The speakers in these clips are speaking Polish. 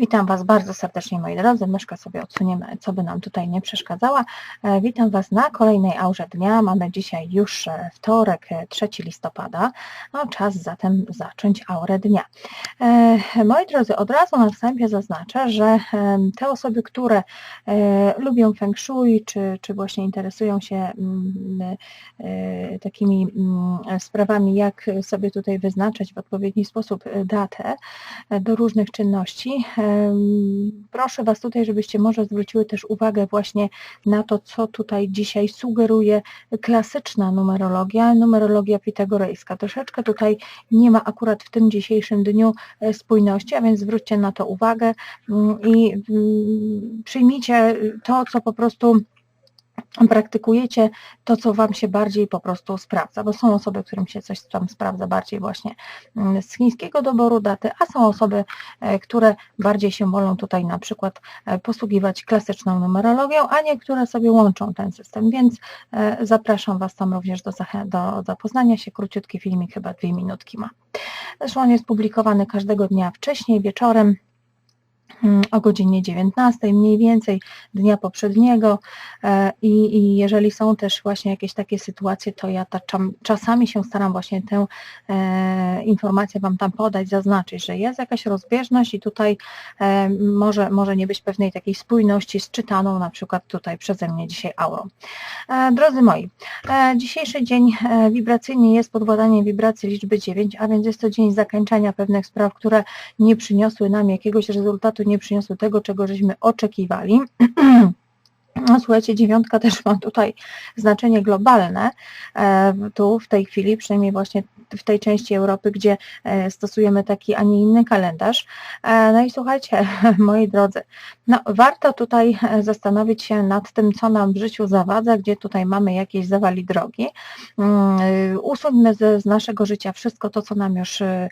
Witam Was bardzo serdecznie moi drodzy. Myszkę sobie odsuniemy, co by nam tutaj nie przeszkadzała. E, Witam Was na kolejnej aurze dnia. Mamy dzisiaj już e, wtorek, e, 3 listopada. No, czas zatem zacząć aurę dnia. E, Moi drodzy, od razu na wstępie zaznaczę, że te osoby, które e, lubią Feng Shui, czy, czy właśnie interesują się mm, e, takimi mm, sprawami, jak sobie tutaj wyznaczać w odpowiedni sposób e, datę e, do różnych czynności, Proszę Was tutaj, żebyście może zwróciły też uwagę właśnie na to, co tutaj dzisiaj sugeruje klasyczna numerologia, numerologia pitagorejska. Troszeczkę tutaj nie ma akurat w tym dzisiejszym dniu e, spójności, a więc zwróćcie na to uwagę mm, i mm, przyjmijcie to, co po prostu praktykujecie to, co Wam się bardziej po prostu sprawdza, bo są osoby, którym się coś tam sprawdza bardziej właśnie mm, z chińskiego doboru daty, a są osoby, e, które bardziej się wolą tutaj na przykład e, posługiwać klasyczną numerologią, a niektóre sobie łączą ten system, więc e, zapraszam Was tam również do, do zapoznania się. Króciutki filmik, chyba dwie minutki ma. Zresztą on jest publikowany każdego dnia wcześniej, wieczorem, o godzinie 19 mniej więcej dnia poprzedniego E, i, i jeżeli są też właśnie jakieś takie sytuacje, to ja ta, czasami się staram właśnie tę e, informację Wam tam podać, zaznaczyć, że jest jakaś rozbieżność i tutaj e, może, może nie być pewnej takiej spójności z czytaną na przykład tutaj przeze mnie dzisiaj aurą. E, drodzy moi, e, dzisiejszy dzień e, wibracyjnie jest pod władaniem wibracji liczby 9, a więc jest to dzień zakończenia pewnych spraw, które nie przyniosły nam jakiegoś rezultatu, nie przyniosły tego, czego żeśmy oczekiwali. No, słuchajcie, dziewiątka też ma tutaj znaczenie globalne, e, tu w tej chwili, przynajmniej właśnie w tej części Europy, gdzie e, stosujemy taki, a nie inny kalendarz. E, No i słuchajcie, moi drodzy, no warto tutaj e, zastanowić się nad tym, co nam w życiu zawadza, gdzie tutaj mamy jakieś zawali drogi. Mm, y, Usuńmy z, z naszego życia wszystko to, co nam już y,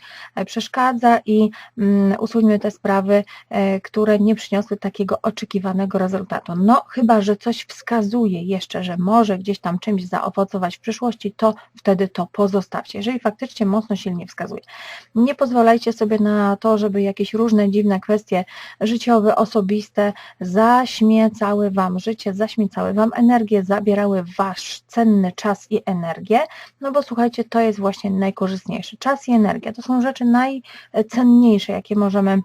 przeszkadza i mm, usuńmy te sprawy, e, które nie przyniosły takiego oczekiwanego rezultatu. No chyba, że coś wskazuje jeszcze, że może gdzieś tam czymś zaowocować w przyszłości, to wtedy to pozostawcie. Jeżeli faktycznie mocno silnie wskazuje. Nie pozwalajcie sobie na to, żeby jakieś różne dziwne kwestie życiowe, osobiste zaśmiecały Wam życie, zaśmiecały Wam energię, zabierały Wasz cenny czas i energię, no bo słuchajcie, to jest właśnie najkorzystniejsze. Czas i energia to są rzeczy najcenniejsze, jakie możemy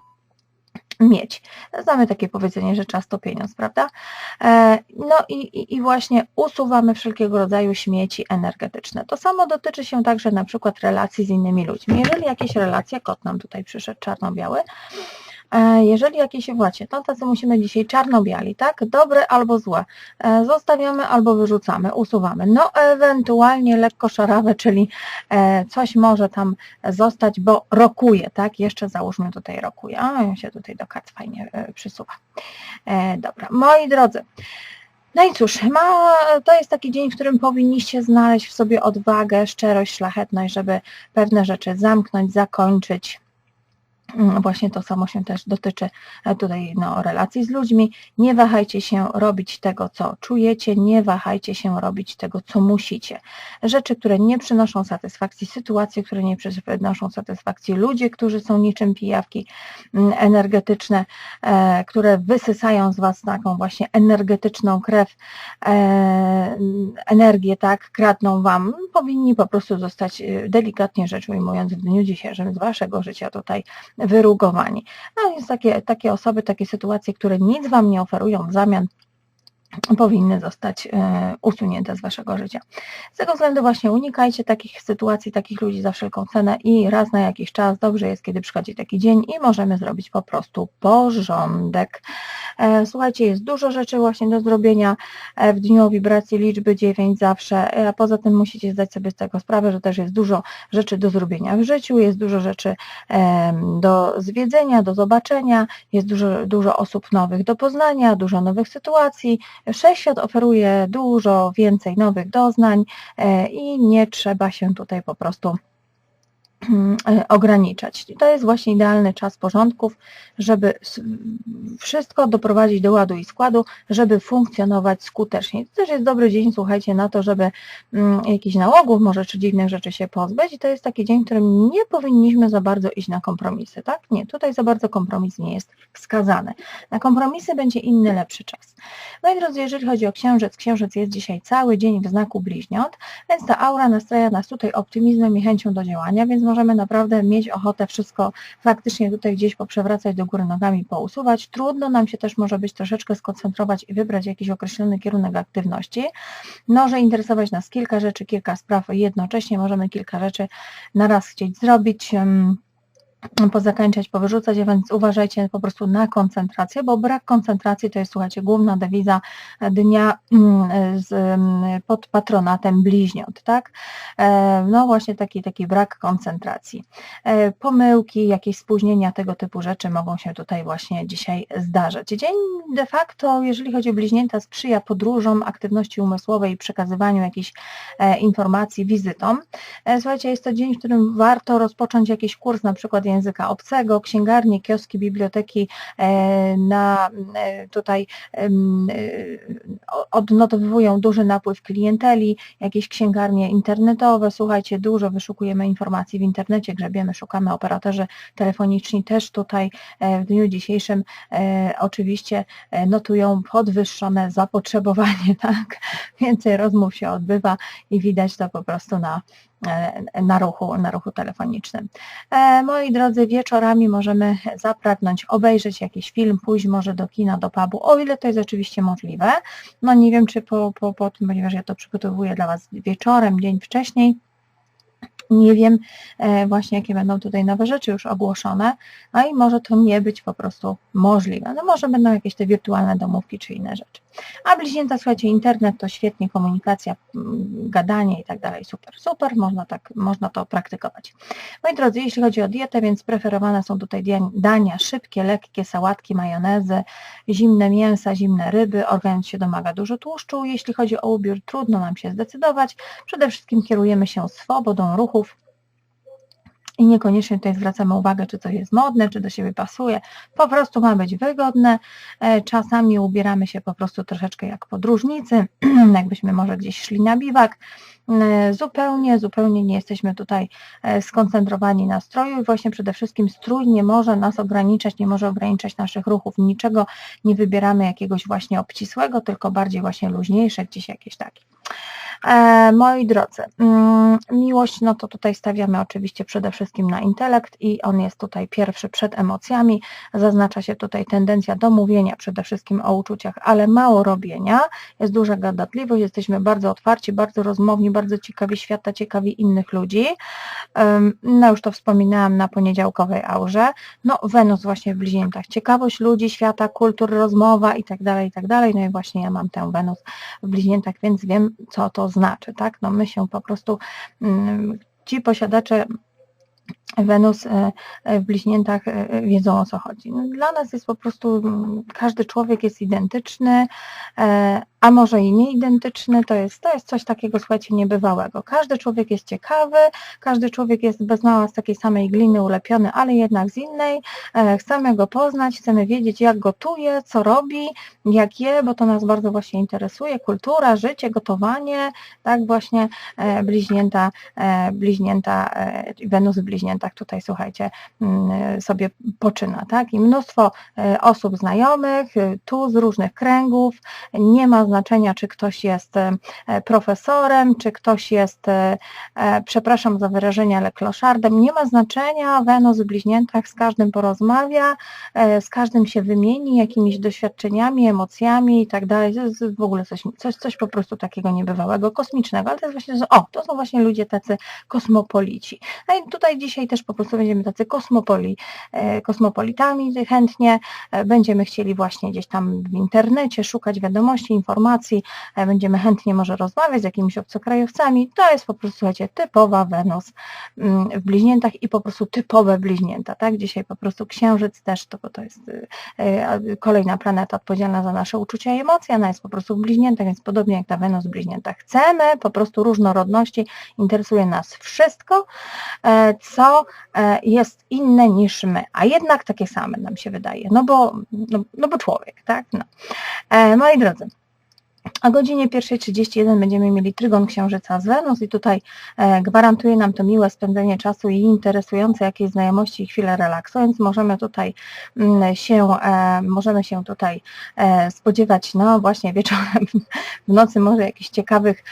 mieć. Znamy takie powiedzenie, że czas to pieniądz, prawda? E, No i, i, właśnie usuwamy wszelkiego rodzaju śmieci energetyczne. To samo dotyczy się także na przykład relacji z innymi ludźmi. Jeżeli jakieś relacje, kot nam tutaj przyszedł czarno-biały, jeżeli jakieś właśnie, to tacy musimy dzisiaj czarno-biali, tak? Dobre albo złe. E, Zostawiamy albo wyrzucamy, usuwamy. No ewentualnie lekko szarawe, czyli e, coś może tam zostać, bo rokuje, tak? Jeszcze załóżmy tutaj rokuje. A, on się tutaj do kart fajnie e, przysuwa. E, Dobra, moi drodzy. No i cóż, ma, to jest taki dzień, w którym powinniście znaleźć w sobie odwagę, szczerość, szlachetność, żeby pewne rzeczy zamknąć, zakończyć. Mm, Właśnie to samo się też dotyczy e, tutaj no, relacji z ludźmi. Nie wahajcie się robić tego, co czujecie, nie wahajcie się robić tego, co musicie. Rzeczy, które nie przynoszą satysfakcji, sytuacje, które nie przynoszą satysfakcji, ludzie, którzy są niczym pijawki mm, energetyczne, e, które wysysają z Was taką właśnie energetyczną krew, e, energię, tak, kradną Wam, powinni po prostu zostać delikatnie rzecz ujmując w dniu dzisiejszym z Waszego życia tutaj wyrugowani. No więc takie, takie osoby, takie sytuacje, które nic Wam nie oferują w zamian, powinny zostać e, usunięte z Waszego życia. Z tego względu właśnie unikajcie takich sytuacji, takich ludzi za wszelką cenę i raz na jakiś czas dobrze jest, kiedy przychodzi taki dzień i możemy zrobić po prostu porządek. E, Słuchajcie, jest dużo rzeczy właśnie do zrobienia e, w dniu wibracji liczby 9 zawsze, e, a poza tym musicie zdać sobie z tego sprawę, że też jest dużo rzeczy do zrobienia w życiu, jest dużo rzeczy do zwiedzenia, do zobaczenia, jest dużo, dużo osób nowych do poznania, dużo nowych sytuacji, Wszechświat oferuje dużo więcej nowych doznań i nie trzeba się tutaj po prostu ograniczać. I to jest właśnie idealny czas porządków, żeby wszystko doprowadzić do ładu i składu, żeby funkcjonować skutecznie. To też jest dobry dzień, słuchajcie, na to, żeby mm, jakichś nałogów może czy dziwnych rzeczy się pozbyć i to jest taki dzień, w którym nie powinniśmy za bardzo iść na kompromisy, tak? Nie, tutaj za bardzo kompromis nie jest wskazany. Na kompromisy będzie inny, lepszy czas. No i drodzy, jeżeli chodzi o księżyc, księżyc jest dzisiaj cały dzień w znaku bliźniąt, więc ta aura nastraja nas tutaj optymizmem i chęcią do działania, więc możemy naprawdę mieć ochotę wszystko faktycznie tutaj gdzieś poprzewracać do góry nogami, pousuwać. Trudno nam się też może być troszeczkę skoncentrować i wybrać jakiś określony kierunek aktywności. Może interesować nas kilka rzeczy, kilka spraw jednocześnie, możemy kilka rzeczy na raz chcieć zrobić pozakańczać, powyrzucać, więc uważajcie po prostu na koncentrację, bo brak koncentracji to jest, słuchajcie, główna dewiza dnia mm, z, mm, pod patronatem bliźniąt, tak? E, no właśnie taki, taki brak koncentracji. E, pomyłki, jakieś spóźnienia, tego typu rzeczy mogą się tutaj właśnie dzisiaj zdarzać. Dzień de facto, jeżeli chodzi o bliźnięta, sprzyja podróżom, aktywności umysłowej przekazywaniu jakichś e, informacji, wizytom. Słuchajcie, jest to dzień, w którym warto rozpocząć jakiś kurs, na przykład języka obcego, księgarnie, kioski, biblioteki e, na e, tutaj e, odnotowują duży napływ klienteli, jakieś księgarnie internetowe, słuchajcie, dużo wyszukujemy informacji w internecie, grzebiemy, szukamy, operatorzy telefoniczni też tutaj w dniu dzisiejszym oczywiście notują podwyższone zapotrzebowanie, tak, więcej rozmów się odbywa i widać to po prostu na na ruchu, na ruchu telefonicznym. E, moi drodzy, wieczorami możemy zapragnąć obejrzeć jakiś film, pójść może do kina, do pubu, o ile to jest oczywiście możliwe. No nie wiem, czy po, po, po tym, ponieważ ja to przygotowuję dla Was wieczorem, dzień wcześniej, nie wiem e, właśnie, jakie będą tutaj nowe rzeczy już ogłoszone, no i może to nie być po prostu możliwe. No może będą jakieś te wirtualne domówki czy inne rzeczy. A bliźnięta, słuchajcie, internet to świetnie, komunikacja, mm, gadanie i tak dalej, super, super, można, tak, można to praktykować. Moi drodzy, jeśli chodzi o dietę, więc preferowane są tutaj dania szybkie, lekkie, sałatki, majonezy, zimne mięsa, zimne ryby, organizm się domaga dużo tłuszczu. Jeśli chodzi o ubiór, trudno nam się zdecydować. Przede wszystkim kierujemy się swobodą ruchów, i niekoniecznie tutaj zwracamy uwagę, czy coś jest modne, czy do siebie pasuje. Po prostu ma być wygodne. E, czasami ubieramy się po prostu troszeczkę jak podróżnicy, jakbyśmy może gdzieś szli na biwak. E, zupełnie, zupełnie nie jesteśmy tutaj e, skoncentrowani na stroju i właśnie przede wszystkim strój nie może nas ograniczać, nie może ograniczać naszych ruchów. Niczego nie wybieramy jakiegoś właśnie obcisłego, tylko bardziej właśnie luźniejsze, gdzieś jakieś takie. E, moi drodzy, mm, miłość, no to tutaj stawiamy oczywiście przede wszystkim na intelekt i on jest tutaj pierwszy przed emocjami. Zaznacza się tutaj tendencja do mówienia przede wszystkim o uczuciach, ale mało robienia. Jest duża gadatliwość, jesteśmy bardzo otwarci, bardzo rozmowni, bardzo ciekawi świata, ciekawi innych ludzi. No już to wspominałam na poniedziałkowej aurze. No Wenus właśnie w bliźniętach. Ciekawość ludzi, świata, kultur, rozmowa i tak dalej, i tak dalej. No i właśnie ja mam tę Wenus w bliźniętach, więc wiem, co to znaczy, tak? No my się po prostu, mm, ci posiadacze Wenus e, e, w bliźniętach e, wiedzą o co chodzi. No, dla nas jest po prostu, każdy człowiek jest identyczny, a może i nieidentyczny, to jest, to jest coś takiego, słuchajcie, niebywałego. Każdy człowiek jest ciekawy, każdy człowiek jest bez mała z takiej samej gliny ulepiony, ale jednak z innej. Chcemy go poznać, chcemy wiedzieć, jak gotuje, co robi, jak je, bo to nas bardzo właśnie interesuje. Kultura, życie, gotowanie, tak właśnie bliźnięta, bliźnięta, Wenus bliźnięta tak tutaj słuchajcie, mm, sobie poczyna, tak? I mnóstwo e, osób znajomych, e, tu z różnych kręgów, nie ma znaczenia, czy ktoś jest e, profesorem, czy ktoś jest, przepraszam za wyrażenie, ale kloszardem, nie ma znaczenia, Wenus w bliźniętach z każdym porozmawia, z każdym się wymieni jakimiś doświadczeniami, emocjami i tak dalej, w ogóle coś, coś, coś po prostu takiego niebywałego, kosmicznego, ale to jest właśnie, o, to są właśnie ludzie tacy kosmopolici. No i tutaj dzisiaj też po prostu będziemy tacy kosmopoli, e, kosmopolitami chętnie, e, będziemy chcieli właśnie gdzieś tam w internecie szukać wiadomości, informacji, informacji, będziemy chętnie może rozmawiać z jakimiś obcokrajowcami. To jest po prostu, słuchajcie, typowa Wenus mm, w bliźniętach i po prostu typowe bliźnięta, tak? Dzisiaj po prostu księżyc też, to, bo to jest kolejna planeta odpowiedzialna za nasze uczucia i emocje, ona jest po prostu w bliźniętach, więc podobnie jak ta Wenus w bliźniętach. Chcemy po prostu różnorodności, interesuje nas wszystko, co jest inne niż my, a jednak takie same nam się wydaje, no bo, no, no bo człowiek, tak? No. E, moi drodzy, o godzinie 1.31 będziemy mieli trygon Księżyca z Wenus i tutaj e, gwarantuje nam to miłe spędzenie czasu i interesujące jakieś znajomości i chwilę relaksu, więc możemy tutaj mm, się, e, możemy się tutaj e, spodziewać no właśnie wieczorem, w nocy może jakichś ciekawych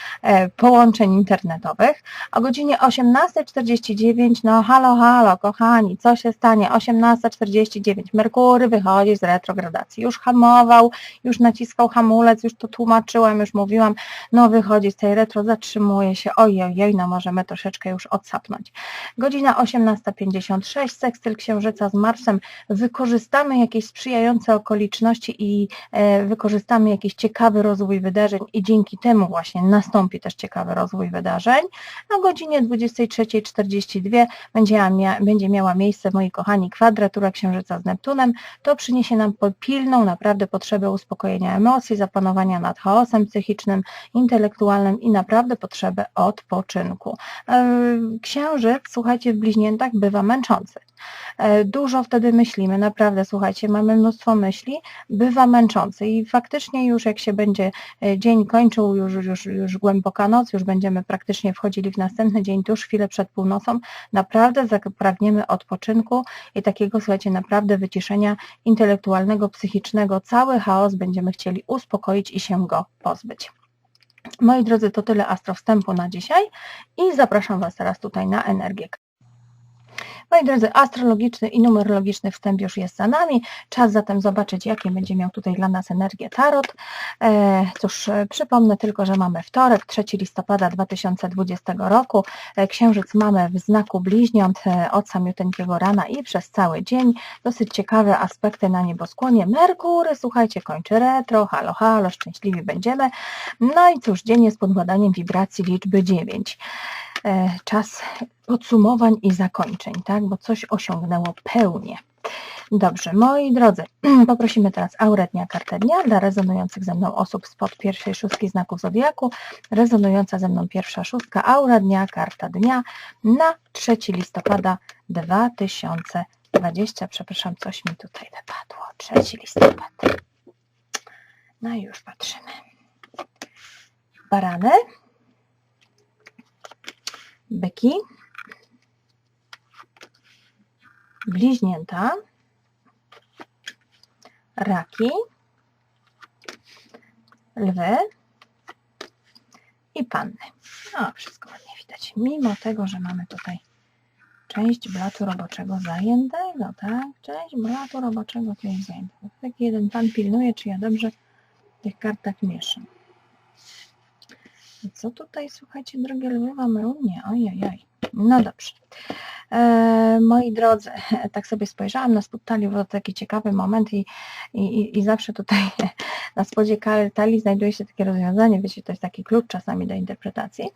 połączeń internetowych. O godzinie 18.49, no halo, halo, kochani, co się stanie? 18.49, Merkury wychodzi z retrogradacji, już hamował, już naciskał hamulec, już to tłumaczył, tłumaczyłam, już mówiłam, no wychodzi z tej retro, zatrzymuje się, ojej, no możemy troszeczkę już odsapnąć. Godzina 18.56, sekstyl Księżyca z Marsem, wykorzystamy jakieś sprzyjające okoliczności i e, wykorzystamy jakiś ciekawy rozwój wydarzeń i dzięki temu właśnie nastąpi też ciekawy rozwój wydarzeń. O godzinie 23.42 będzie, będzie miała miejsce, moi kochani, kwadratura Księżyca z Neptunem. To przyniesie nam pilną naprawdę potrzebę uspokojenia emocji, zapanowania nad chaosem psychicznym, intelektualnym i naprawdę potrzebę odpoczynku. E, księżyc, słuchajcie, w bliźniętach bywa męczący. E, dużo wtedy myślimy, naprawdę, słuchajcie, mamy mnóstwo myśli, bywa męczący i faktycznie już jak się będzie e, dzień kończył, już, już, już głęboka noc, już będziemy praktycznie wchodzili w następny dzień, tuż chwilę przed północą, naprawdę zapragniemy odpoczynku i takiego, słuchajcie, naprawdę wyciszenia intelektualnego, psychicznego, cały chaos będziemy chcieli uspokoić i się go pozbyć. Moi drodzy, to tyle astro wstępu na dzisiaj i zapraszam Was teraz tutaj na energię. Moi drodzy, astrologiczny i numerologiczny wstęp już jest za nami. Czas zatem zobaczyć, jakie będzie miał tutaj dla nas energię Tarot. E, cóż, przypomnę tylko, że mamy wtorek, 3 listopada 2020 roku. E, księżyc mamy w znaku bliźniąt e, od samiuteńkiego rana i przez cały dzień. Dosyć ciekawe aspekty na nieboskłonie. Merkury, słuchajcie, kończy retro, halo, halo, szczęśliwi będziemy. No i cóż, dzień jest pod badaniem wibracji liczby 9. E, czas podsumowań i zakończeń, tak? Bo coś osiągnęło pełnię. Dobrze, moi drodzy, poprosimy teraz aurę dnia, kartę dnia dla rezonujących ze mną osób spod pierwszej szóstki znaków Zodiaku. Rezonująca ze mną pierwsza szóstka, aura dnia, karta dnia na 3 listopada 2020. Przepraszam, coś mi tutaj wypadło. 3 listopad. No i już patrzymy. Barany byki, bliźnięta, raki, lwy i panny. No, wszystko ładnie widać. Mimo tego, że mamy tutaj część blatu roboczego zajętego, tak? Część blatu roboczego tu jest zajętego. Taki jeden pan pilnuje, czy ja dobrze tych kartach mieszam. Co tutaj, słuchajcie, drogie lwy, mamy u mnie? Ojej, no dobrze. E, moi drodzy, tak sobie spojrzałam na spód talii, bo to taki ciekawy moment i, i, i zawsze tutaj na spodzie talii znajduje się takie rozwiązanie, wiecie, to jest taki klucz czasami do interpretacji.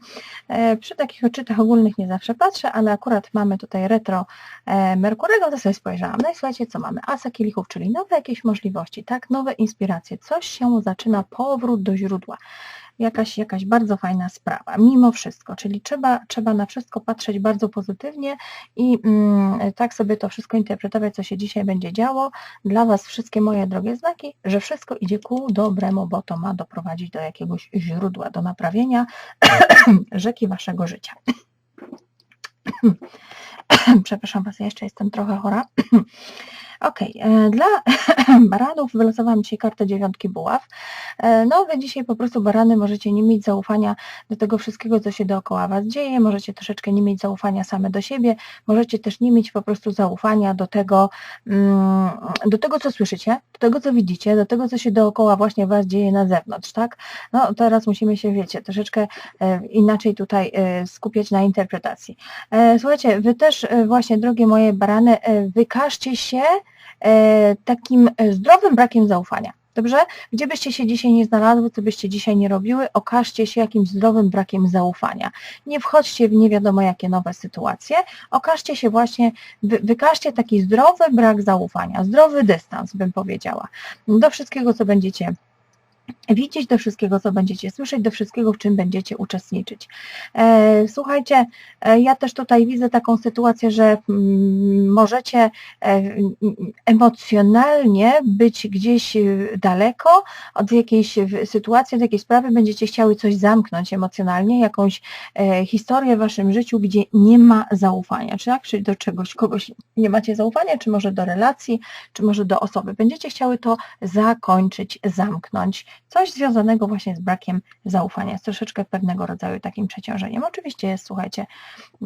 E, przy takich odczytach ogólnych nie zawsze patrzę, ale akurat mamy tutaj retro e, Merkurego, to sobie spojrzałam. No i słuchajcie, co mamy? Asa kielichów, czyli nowe jakieś możliwości, tak? Nowe inspiracje, coś się zaczyna, powrót do źródła jakaś, jakaś bardzo fajna sprawa, mimo wszystko, czyli trzeba, trzeba na wszystko patrzeć bardzo pozytywnie i mm, tak sobie to wszystko interpretować, co się dzisiaj będzie działo. Dla Was wszystkie moje drogie znaki, że wszystko idzie ku dobremu, bo to ma doprowadzić do jakiegoś źródła, do naprawienia rzeki Waszego życia. Przepraszam Was, ja jeszcze jestem trochę chora. Ok, e, dla baranów wylosowałam dzisiaj kartę dziewiątki buław. E, no wy dzisiaj po prostu barany możecie nie mieć zaufania do tego wszystkiego, co się dookoła was dzieje, możecie troszeczkę nie mieć zaufania same do siebie, możecie też nie mieć po prostu zaufania do tego, mm, do tego, co słyszycie, do tego, co widzicie, do tego, co się dookoła właśnie was dzieje na zewnątrz, tak? No teraz musimy się, wiecie, troszeczkę e, inaczej tutaj skupiać na interpretacji. Słuchajcie, wy też właśnie, drogie moje barany, wykażcie się takim e, zdrowym brakiem zaufania. Dobrze? Gdzie byście się dzisiaj nie znalazły, co byście dzisiaj nie robiły, okażcie się jakimś zdrowym brakiem zaufania. Nie wchodźcie w nie wiadomo jakie nowe sytuacje, okażcie się właśnie, wy, wykażcie taki zdrowy brak zaufania, zdrowy dystans, bym powiedziała, do wszystkiego, co będziecie widzieć do wszystkiego, co będziecie słyszeć, do wszystkiego, w czym będziecie uczestniczyć. E, słuchajcie, e, ja też tutaj widzę taką sytuację, że mm, możecie e, emocjonalnie być gdzieś daleko od jakiejś sytuacji, od jakiejś sprawy, będziecie chciały coś zamknąć emocjonalnie, jakąś historię w waszym życiu, gdzie nie ma zaufania, czy tak? Czyli do czegoś, kogoś nie macie zaufania, czy może do relacji, czy może do osoby. Będziecie chciały to zakończyć, zamknąć coś związanego właśnie z brakiem zaufania, z troszeczkę pewnego rodzaju takim przeciążeniem. Oczywiście jest, słuchajcie,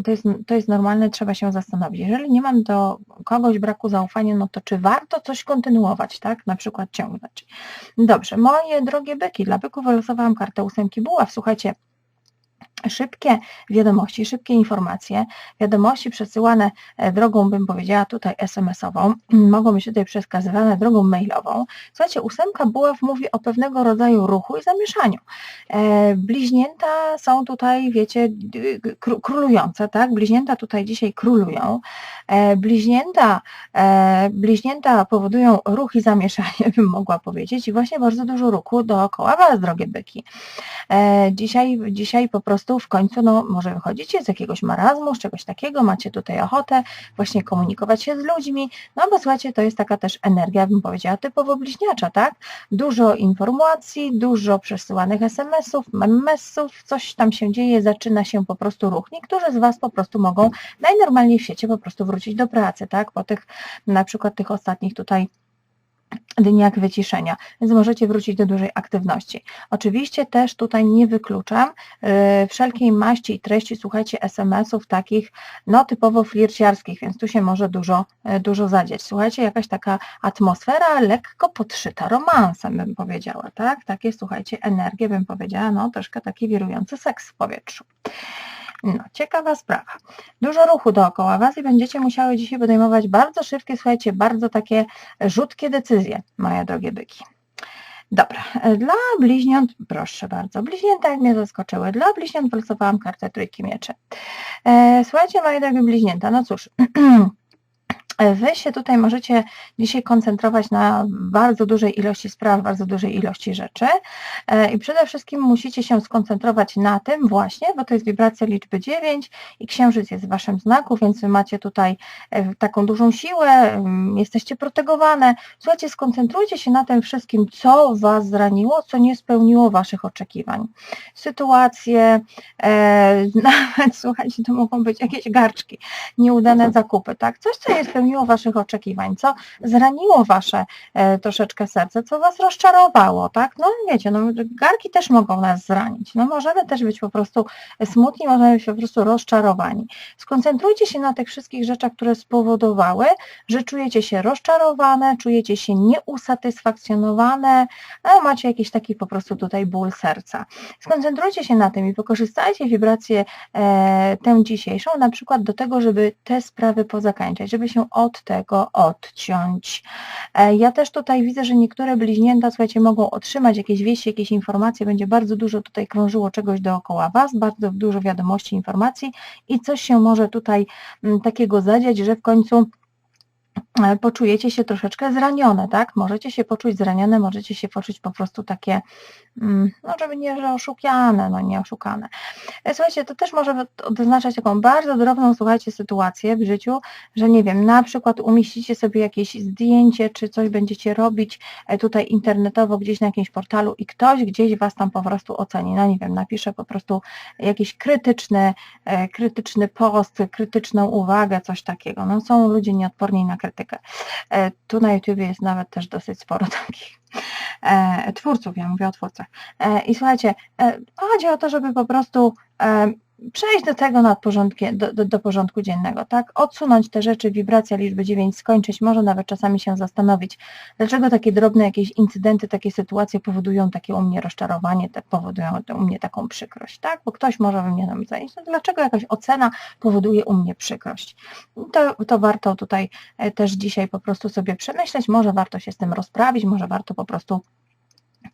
to jest, to jest normalne, trzeba się zastanowić. Jeżeli nie mam do kogoś braku zaufania, no to czy warto coś kontynuować, tak? Na przykład ciągnąć. Dobrze, moje drogie byki, dla byków wylosowałam kartę ósemki buław. Słuchajcie, szybkie wiadomości, szybkie informacje, wiadomości przesyłane e, drogą, bym powiedziała tutaj SMS-ową, mogą być tutaj przekazywane drogą mailową. Słuchajcie, ósemka buław mówi o pewnego rodzaju ruchu i zamieszaniu. E, bliźnięta są tutaj, wiecie, królujące, tak? Bliźnięta tutaj dzisiaj królują. E, bliźnięta, bliźnięta powodują ruch i zamieszanie, bym mogła powiedzieć, i właśnie bardzo dużo ruchu dookoła Was, drogie byki. Dzisiaj, dzisiaj po prostu w końcu no, może wychodzicie z jakiegoś marazmu, z czegoś takiego, macie tutaj ochotę właśnie komunikować się z ludźmi, no bo słuchajcie, to jest taka też energia, bym powiedziała, typowo bliźniacza, tak? Dużo informacji, dużo przesyłanych SMS-ów, MMS-ów, coś tam się dzieje, zaczyna się po prostu ruch. Niektórzy z Was po prostu mogą najnormalniej w świecie po prostu wrócić do pracy, tak? Po tych na przykład tych ostatnich tutaj dniach wyciszenia, więc możecie wrócić do dużej aktywności. Oczywiście też tutaj nie wykluczam yy, wszelkiej maści i treści, słuchajcie, SMS-ów takich no typowo flirciarskich, więc tu się może dużo, yy, dużo zadzieć. Słuchajcie, jakaś taka atmosfera lekko podszyta romansem, bym powiedziała, tak? Takie, słuchajcie, energie, bym powiedziała, no troszkę taki wirujący seks w powietrzu. No, ciekawa sprawa. Dużo ruchu dookoła Was i będziecie musiały dzisiaj podejmować bardzo szybkie, słuchajcie, bardzo takie rzutkie decyzje, moje drogie byki. Dobra, dla bliźniąt, proszę bardzo, bliźnięta jak mnie zaskoczyły, dla bliźniąt wylosowałam kartę trójki mieczy. E, słuchajcie, moje drogie bliźnięta, no cóż, Wy się tutaj możecie dzisiaj koncentrować na bardzo dużej ilości spraw, bardzo dużej ilości rzeczy e, i przede wszystkim musicie się skoncentrować na tym właśnie, bo to jest wibracja liczby 9 i księżyc jest w Waszym znaku, więc Wy macie tutaj e, taką dużą siłę, jesteście protegowane. Słuchajcie, skoncentrujcie się na tym wszystkim, co Was zraniło, co nie spełniło Waszych oczekiwań. Sytuacje, e, nawet słuchajcie, to mogą być jakieś garczki, nieudane zakupy, tak? Coś, co nie spełniło spełniło Waszych oczekiwań, co zraniło Wasze e, troszeczkę serce, co Was rozczarowało, tak? No wiecie, no garki też mogą nas zranić, no możemy też być po prostu smutni, możemy być po prostu rozczarowani. Skoncentrujcie się na tych wszystkich rzeczach, które spowodowały, że czujecie się rozczarowane, czujecie się nieusatysfakcjonowane, a macie jakiś taki po prostu tutaj ból serca. Skoncentrujcie się na tym i wykorzystajcie wibrację e, tę dzisiejszą na przykład do tego, żeby te sprawy pozakańczać, żeby się od tego odciąć. E, ja też tutaj widzę, że niektóre bliźnięta, słuchajcie, mogą otrzymać jakieś wieści, jakieś informacje, będzie bardzo dużo tutaj krążyło czegoś dookoła Was, bardzo dużo wiadomości, informacji i coś się może tutaj mm, takiego zadziać, że w końcu poczujecie się troszeczkę zranione, tak? Możecie się poczuć zranione, możecie się poczuć po prostu takie Mm, no żeby nie że oszukiane, no nie oszukane. E, słuchajcie, to też może oznaczać taką bardzo drobną, słuchajcie, sytuację w życiu, że nie wiem, na przykład umieścicie sobie jakieś zdjęcie, czy coś będziecie robić e, tutaj internetowo gdzieś na jakimś portalu i ktoś gdzieś Was tam po prostu oceni, no nie wiem, napisze po prostu jakiś krytyczny, e, krytyczny post, krytyczną uwagę, coś takiego. No są ludzie nieodporni na krytykę. Tu na YouTubie jest nawet też dosyć sporo takich e, twórców, ja mówię o twórcach. E, I słuchajcie, e, chodzi o to, żeby po prostu e, przejść do tego nad porządkiem, do, do, do, porządku dziennego, tak? Odsunąć te rzeczy, wibracja liczby 9 skończyć, może nawet czasami się zastanowić, dlaczego takie drobne jakieś incydenty, takie sytuacje powodują takie u mnie rozczarowanie, te, powodują u mnie taką przykrość, tak? Bo ktoś może we mnie nam zająć, no dlaczego jakaś ocena powoduje u mnie przykrość? To, to warto tutaj e, też dzisiaj po prostu sobie przemyśleć, może warto się z tym rozprawić, może warto po prostu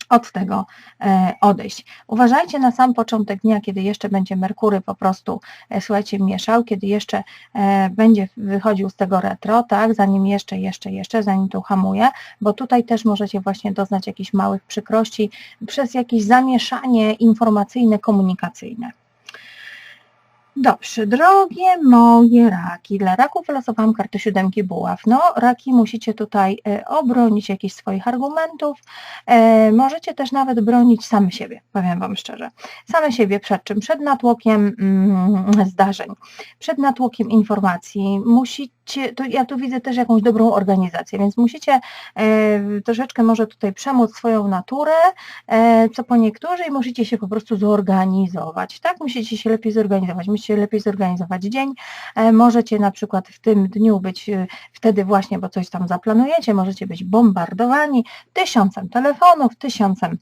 od tego e, odejść. Uważajcie na sam początek dnia, kiedy jeszcze będzie Merkury po prostu, e, słuchajcie, mieszał, kiedy jeszcze e, będzie wychodził z tego retro, tak, zanim jeszcze, jeszcze, jeszcze, zanim to hamuje, bo tutaj też możecie właśnie doznać jakichś małych przykrości przez jakieś zamieszanie informacyjne, komunikacyjne. Dobrze, drogie moje raki, dla raków wylosowałam kartę siódemki buław. No, raki musicie tutaj e, obronić jakichś swoich argumentów. E, możecie też nawet bronić same siebie, powiem Wam szczerze. Same siebie przed czym? Przed natłokiem mm, zdarzeń, przed natłokiem informacji. To ja tu widzę też jakąś dobrą organizację, więc musicie e, troszeczkę może tutaj przemóc swoją naturę, co po niektórzy i musicie się po prostu zorganizować, tak? Musicie się lepiej zorganizować musicie lepiej zorganizować dzień. E, możecie na przykład w tym dniu być e, wtedy właśnie, bo coś tam zaplanujecie, możecie być bombardowani tysiącem telefonów, tysiącem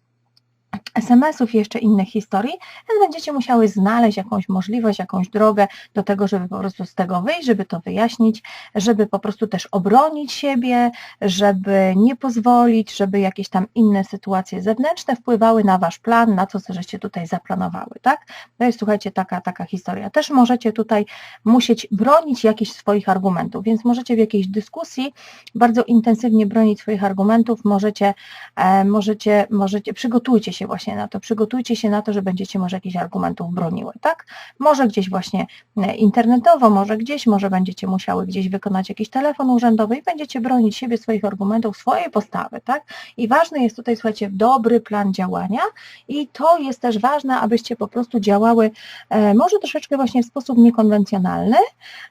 SMS-ów i jeszcze innych historii, więc będziecie musiały znaleźć jakąś możliwość, jakąś drogę do tego, żeby po prostu z tego wyjść, żeby to wyjaśnić, żeby po prostu też obronić siebie, żeby nie pozwolić, żeby jakieś tam inne sytuacje zewnętrzne wpływały na Wasz plan, na to, co żeście tutaj zaplanowały, tak? To jest, słuchajcie, taka, taka historia. Też możecie tutaj musieć bronić jakichś swoich argumentów, więc możecie w jakiejś dyskusji bardzo intensywnie bronić swoich argumentów, możecie, e, możecie, możecie, przygotujcie się właśnie na to, przygotujcie się na to, że będziecie może jakichś argumentów broniły, tak? Może gdzieś właśnie e, internetowo, może gdzieś, może będziecie musiały gdzieś wykonać jakiś telefon urzędowy i będziecie bronić siebie, swoich argumentów, swojej postawy, tak? I ważny jest tutaj, słuchajcie, dobry plan działania i to jest też ważne, abyście po prostu działały e, może troszeczkę właśnie w sposób niekonwencjonalny,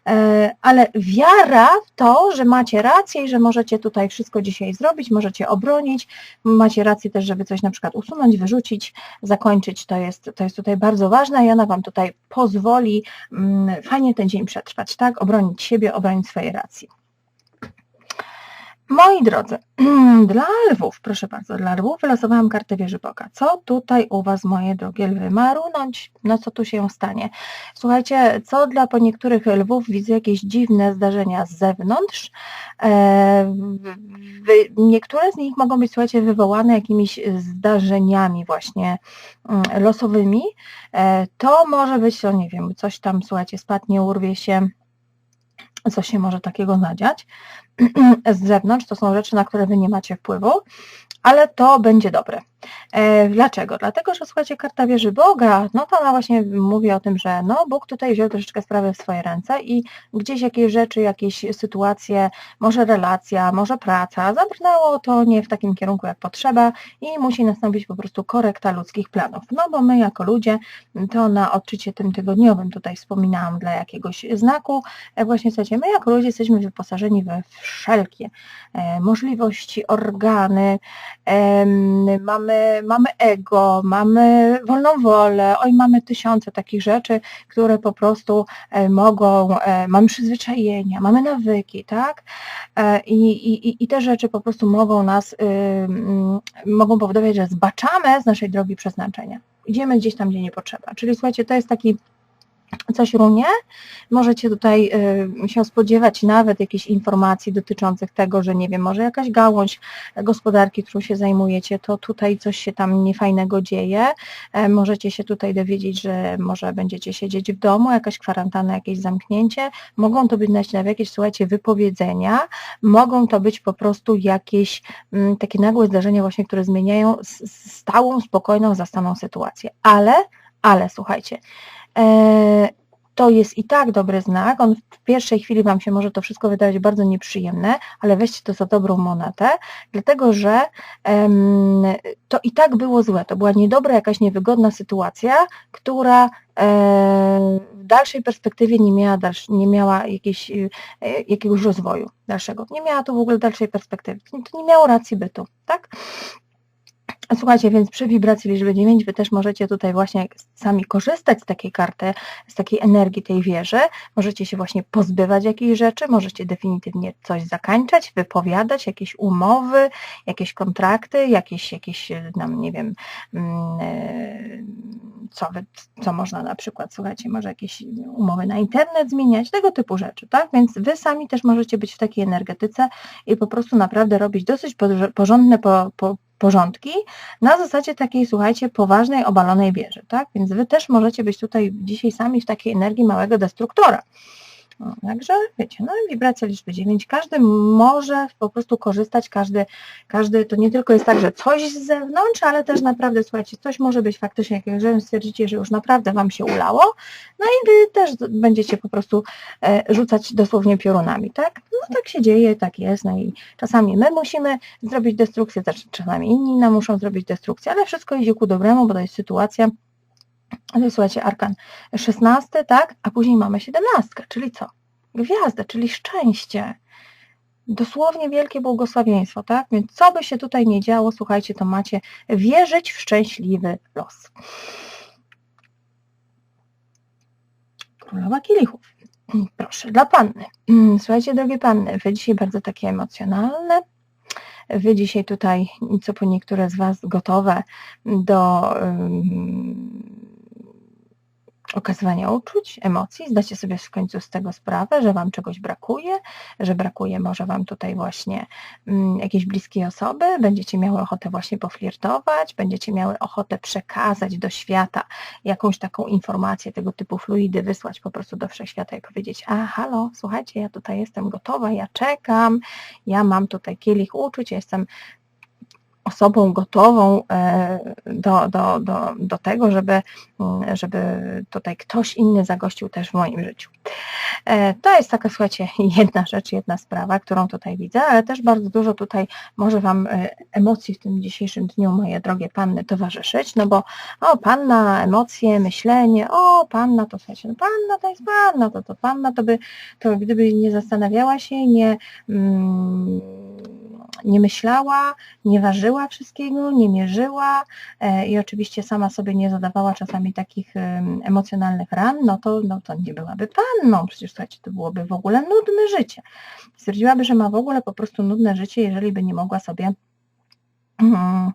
e, ale wiara w to, że macie rację i że możecie tutaj wszystko dzisiaj zrobić, możecie obronić, macie rację też, żeby coś na przykład usunąć, wyrzucić, zakończyć, to jest, to jest tutaj bardzo ważne i ona Wam tutaj pozwoli mm, fajnie ten dzień przetrwać, tak? Obronić siebie, obronić swoje racje. Moi drodzy, dla lwów, proszę bardzo, dla lwów wylosowałam kartę wieży Boga. Co tutaj u Was, moje drogie lwy, ma runąć? No co tu się stanie? Słuchajcie, co dla po niektórych lwów widzę jakieś dziwne zdarzenia z zewnątrz. E, niektóre z nich mogą być, słuchajcie, wywołane jakimiś zdarzeniami właśnie mm, losowymi. E, to może być, to nie wiem, coś tam, słuchajcie, spadnie, urwie się, co się może takiego nadziać z zewnątrz, to są rzeczy, na które Wy nie macie wpływu, ale to będzie dobre. E, dlaczego? Dlatego, że słuchajcie, karta wierzy Boga, no to ona właśnie mówi o tym, że no Bóg tutaj wziął troszeczkę sprawy w swoje ręce i gdzieś jakieś rzeczy, jakieś sytuacje, może relacja, może praca, zabrnęło to nie w takim kierunku jak potrzeba i musi nastąpić po prostu korekta ludzkich planów. No bo my jako ludzie, to na odczycie tym tygodniowym tutaj wspominałam dla jakiegoś znaku, e, właśnie słuchajcie, my jako ludzie jesteśmy wyposażeni we wszelkie e, możliwości, organy, mamy, mamy ego, mamy wolną wolę, oj, mamy tysiące takich rzeczy, które po prostu e, mogą, e, mamy przyzwyczajenia, mamy nawyki, tak? I, i, i te rzeczy po prostu mogą nas, mm, mogą powodować, że zbaczamy z naszej drogi przeznaczenia. Idziemy gdzieś tam, gdzie nie potrzeba. Czyli słuchajcie, to jest taki coś runie, możecie tutaj y, się spodziewać nawet jakichś informacji dotyczących tego, że nie wiem, może jakaś gałąź gospodarki, którą się zajmujecie, to tutaj coś się tam niefajnego dzieje. E, możecie się tutaj dowiedzieć, że może będziecie siedzieć w domu, jakaś kwarantanna, jakieś zamknięcie. Mogą to być nawet jakieś, słuchajcie, wypowiedzenia, mogą to być po prostu jakieś mm, takie nagłe zdarzenia właśnie, które zmieniają stałą, spokojną, zastaną sytuację. Ale, ale słuchajcie, to jest i tak dobry znak. On w pierwszej chwili Wam się może to wszystko wydawać bardzo nieprzyjemne, ale weźcie to za dobrą monetę, dlatego że to i tak było złe. To była niedobra, jakaś niewygodna sytuacja, która e, w dalszej perspektywie nie miała, nie miała jakiejś, e, jakiegoś rozwoju dalszego. Nie miała to w ogóle dalszej perspektywy. To nie miało racji bytu. Tak? Słuchajcie, więc przy wibracji liczby 9 Wy też możecie tutaj właśnie sami korzystać z takiej karty, z takiej energii tej wieży. Możecie się właśnie pozbywać jakichś rzeczy, możecie definitywnie coś zakańczać, wypowiadać, jakieś umowy, jakieś kontrakty, jakieś, jakieś tam, nie wiem, mm, e, co, co można na przykład, słuchajcie, może jakieś umowy na internet zmieniać, tego typu rzeczy, tak? Więc Wy sami też możecie być w takiej energetyce i po prostu naprawdę robić dosyć porządne po, po, porządki na zasadzie takiej, słuchajcie, poważnej, obalonej wieży, tak? Więc Wy też możecie być tutaj dzisiaj sami w takiej energii małego destruktora. Także wiecie, no wibracja liczby 9, każdy może po prostu korzystać, każdy, każdy, to nie tylko jest tak, że coś z zewnątrz, ale też naprawdę, słuchajcie, coś może być faktycznie, jeżeli stwierdzicie, że już naprawdę Wam się ulało, no i Wy też będziecie po prostu e, rzucać dosłownie piorunami, tak? No tak się dzieje, tak jest, no i czasami my musimy zrobić destrukcję, czasami inni nam muszą zrobić destrukcję, ale wszystko idzie ku dobremu, bo to jest sytuacja, słuchajcie, arkan 16, tak? A później mamy 17, czyli co? Gwiazdę, czyli szczęście. Dosłownie wielkie błogosławieństwo, tak? Więc co by się tutaj nie działo, słuchajcie, to macie wierzyć w szczęśliwy los. Królowa kielichów. Proszę, dla panny. Słuchajcie, drogie panny, wy dzisiaj bardzo takie emocjonalne, wy dzisiaj tutaj, co po niektóre z was gotowe do okazywania uczuć, emocji, zdacie sobie w końcu z tego sprawę, że Wam czegoś brakuje, że brakuje może Wam tutaj właśnie mm, jakiejś bliskiej osoby, będziecie miały ochotę właśnie poflirtować, będziecie miały ochotę przekazać do świata jakąś taką informację tego typu fluidy, wysłać po prostu do wszechświata i powiedzieć, a halo, słuchajcie, ja tutaj jestem gotowa, ja czekam, ja mam tutaj kielich uczuć, ja jestem osobą gotową e, do, do, do, do tego, żeby, żeby tutaj ktoś inny zagościł też w moim życiu. E, to jest taka, słuchajcie, jedna rzecz, jedna sprawa, którą tutaj widzę, ale też bardzo dużo tutaj może Wam e, emocji w tym dzisiejszym dniu, moje drogie panny, towarzyszyć, no bo o, panna, emocje, myślenie, o, panna, to słuchajcie, no panna to jest panna, to, to panna, to by, to gdyby nie zastanawiała się, nie... Mm, nie myślała, nie ważyła wszystkiego, nie mierzyła e, i oczywiście sama sobie nie zadawała czasami takich emocjonalnych ran, no to, no to nie byłaby panną, przecież słuchajcie, to byłoby w ogóle nudne życie. Stwierdziłaby, że ma w ogóle po prostu nudne życie, jeżeli by nie mogła sobie mm,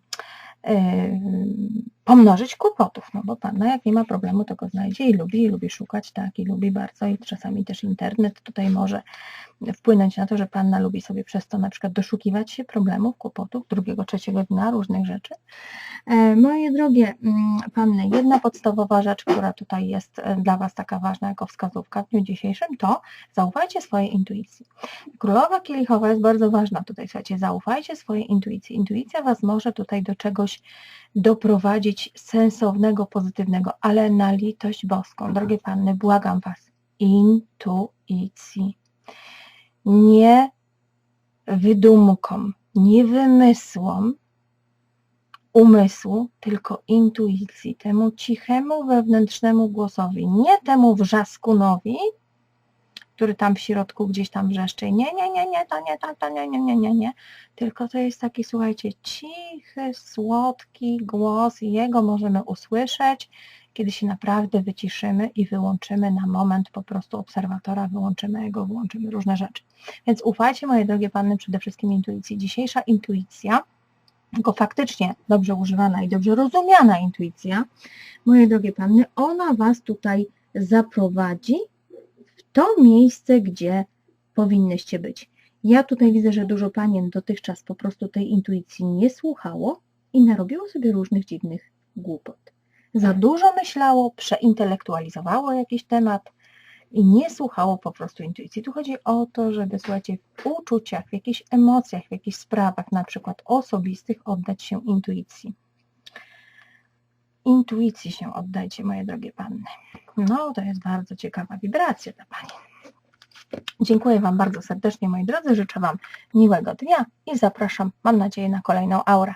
pomnożyć kłopotów, no bo Panna jak nie ma problemu, to go znajdzie i lubi, i lubi szukać, tak, i lubi bardzo i czasami też internet tutaj może wpłynąć na to, że Panna lubi sobie przez to na przykład doszukiwać się problemów, kłopotów, drugiego, trzeciego dnia, różnych rzeczy. E, moje drogie mm, Panny, jedna podstawowa rzecz, która tutaj jest e, dla Was taka ważna jako wskazówka w dniu dzisiejszym, to zaufajcie swojej intuicji. Królowa Kielichowa jest bardzo ważna tutaj, słuchajcie, zaufajcie swojej intuicji. Intuicja Was może tutaj do czegoś doprowadzić sensownego, pozytywnego, ale na litość boską, drogie Panny, błagam Was, intuicji. Nie wydumkom, nie wymysłom umysłu, tylko intuicji, temu cichemu wewnętrznemu głosowi, nie temu wrzaskunowi, który tam w środku gdzieś tam wrzeszczy. Nie, nie, nie, nie, to nie, to, to nie, nie, nie, nie, nie. Tylko to jest taki, słuchajcie, cichy, słodki głos jego możemy usłyszeć kiedy się naprawdę wyciszymy i wyłączymy na moment po prostu obserwatora, wyłączymy jego, wyłączymy różne rzeczy. Więc ufajcie, moje drogie Panny, przede wszystkim intuicji. Dzisiejsza intuicja, tylko faktycznie dobrze używana i dobrze rozumiana intuicja, moje drogie Panny, ona Was tutaj zaprowadzi to miejsce, gdzie powinnyście być. Ja tutaj widzę, że dużo panien dotychczas po prostu tej intuicji nie słuchało i narobiło sobie różnych dziwnych głupot za dużo myślało, przeintelektualizowało jakiś temat i nie słuchało po prostu intuicji. Tu chodzi o to, żeby, słuchajcie, w uczuciach, w jakichś emocjach, w jakichś sprawach, na przykład osobistych, oddać się intuicji. Intuicji się oddajcie, moje drogie panny. No, to jest bardzo ciekawa wibracja dla Pani. Dziękuję Wam bardzo serdecznie, moi drodzy. Życzę Wam miłego dnia i zapraszam, mam nadzieję, na kolejną aurę.